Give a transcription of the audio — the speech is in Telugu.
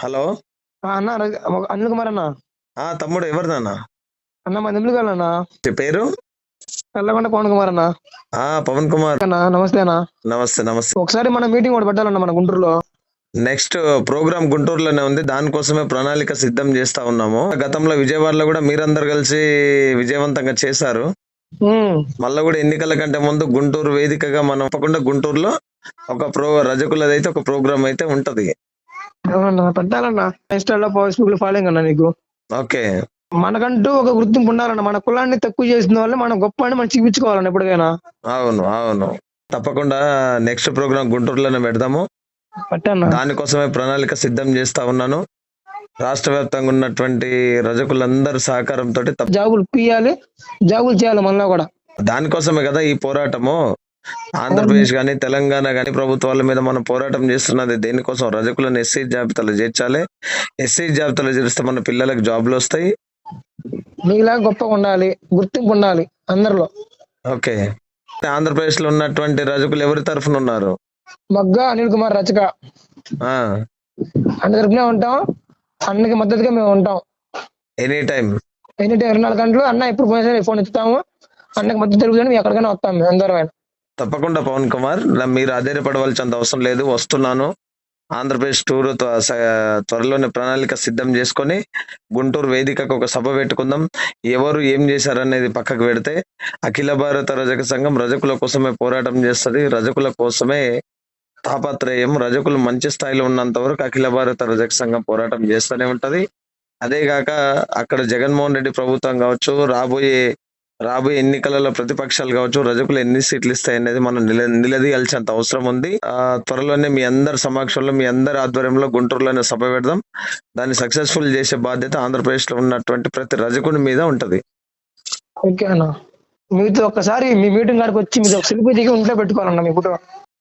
హలో? అన్న అనిల్ కుమార్ అన్న. ఆ తమ్ముడు ఎవరు నాన్న అన్న మా నిమ్ములు అన్న. పేరు? తెల్లకొండ పవన్ కుమార్ అన్న. ఆ పవన్ కుమార్. అన్న నమస్తే అన్న. నమస్తే నమస్తే. ఒకసారి మన మీటింగ్ ఒకటి పెట్టాలన్న మన గుంటూరులో. నెక్స్ట్ ప్రోగ్రామ్ గుంటూరులోనే ఉంది. దానికోసమే ప్రణాళిక సిద్ధం చేస్తా ఉన్నాము. గతంలో విజయవాడలో కూడా మీరందరు కలిసి విజయవంతంగా చేశారు. మళ్ళీ కూడా ఎన్నికల కంటే ముందు గుంటూరు వేదికగా మనం తప్పకుండా గుంటూరులో ఒక ప్రో రజకులదైతే ఒక ప్రోగ్రామ్ అయితే ఉంటది. అవునన్న పెట్టాలన్న ఇన్స్టాలో ఫేస్బుక్లో ఫాలోయింగ్ అన్న నీకు? ఓకే. మనకంటూ ఒక గుర్తింపు ఉండాలన్న మన కులాన్ని తక్కువ చేసిన వాళ్ళు మనం గొప్ప అని మనం చూపించుకోవాలన్న ఎప్పటికైనా. అవును అవును. తప్పకుండా నెక్స్ట్ ప్రోగ్రామ్ గుంటూరులోనే పెడదాము. పెట్టన్న దానికోసమే ప్రణాళిక సిద్ధం చేస్తా ఉన్నాను. రాష్ట్ర వ్యాప్తంగా ఉన్నటువంటి రజకులందరి సహకారంతో జాబులు పియాలి జాబులు చేయాలి మనలో కూడా. దానికోసమే కదా ఈ పోరాటము? ఆంధ్రప్రదేశ్ గాని తెలంగాణ గాని ప్రభుత్వాల మీద మనం పోరాటం చేస్తున్నది దేనికోసం? రజకులను ఎస్సీ జాబితాలో చేర్చాలి. ఎస్సీ జాబితాలో చేరిస్తే మన పిల్లలకు జాబ్లు వస్తాయి. నీలా గొప్పగా ఉండాలి గుర్తింపు ఉండాలి అందరిలో. ఓకే. ఆంధ్రప్రదేశ్లో ఉన్నటువంటి రజకులు ఎవరి తరఫున ఉన్నారు? మగ్గా అనిల్ కుమార్ రచక. ఆ. అన్న తరపునే ఉంటాం అన్నకి మద్దతుగా మేము ఉంటాం. ఎనీ టైం ఎన్ని ఇరవై నాలుగు గంటలు అన్న ఎప్పుడు ఫోన్ ఎత్తుతాము. అన్నకి మద్దతు మేము ఎక్కడికైనా వస్తాం మేము అందరం. తప్పకుండా పవన్ కుమార్. మీరు ఆధారపడవలసినంత అవసరం లేదు. వస్తున్నాను. ఆంధ్రప్రదేశ్ టూర్ త్వ- స- త్వరలోనే ప్రణాళిక సిద్ధం చేసుకొని గుంటూరు వేదికకు ఒక సభ పెట్టుకుందాం. ఎవరు ఏం చేశారనేది పక్కకు పెడితే అఖిల భారత రజక సంఘం రజకుల కోసమే పోరాటం చేస్తది. రజకుల కోసమే తాపత్రయం. రజకులు మంచి స్థాయిలో ఉన్నంత వరకు అఖిల భారత రజక సంఘం పోరాటం చేస్తూనే ఉంటది. అదేగాక అక్కడ జగన్మోహన్ రెడ్డి ప్రభుత్వం కావచ్చు రాబోయే రాబోయే ఎన్నికలలో ప్రతిపక్షాలు కావచ్చు రజకులు ఎన్ని సీట్లు ఇస్తాయి అనేది మనం నిల నిలదీయాల్సినంత అవసరం ఉంది. ఆ త్వరలోనే మీ అందరి సమక్షంలో మీ అందరి ఆధ్వర్యంలో గుంటూరులోనే సభ పెడదాం. దాన్ని సక్సెస్ఫుల్ చేసే బాధ్యత ఆంధ్రప్రదేశ్లో ఉన్నటువంటి ప్రతి రజకుని మీద ఉంటది. ఓకే అన్న. మీతో ఒకసారి మీ మీటింగ్ కాడికి వచ్చి మీరు ఒక సెల్ఫీ దిగి ఉంటే పెట్టుకోవాలన్న మీ కుటుంబం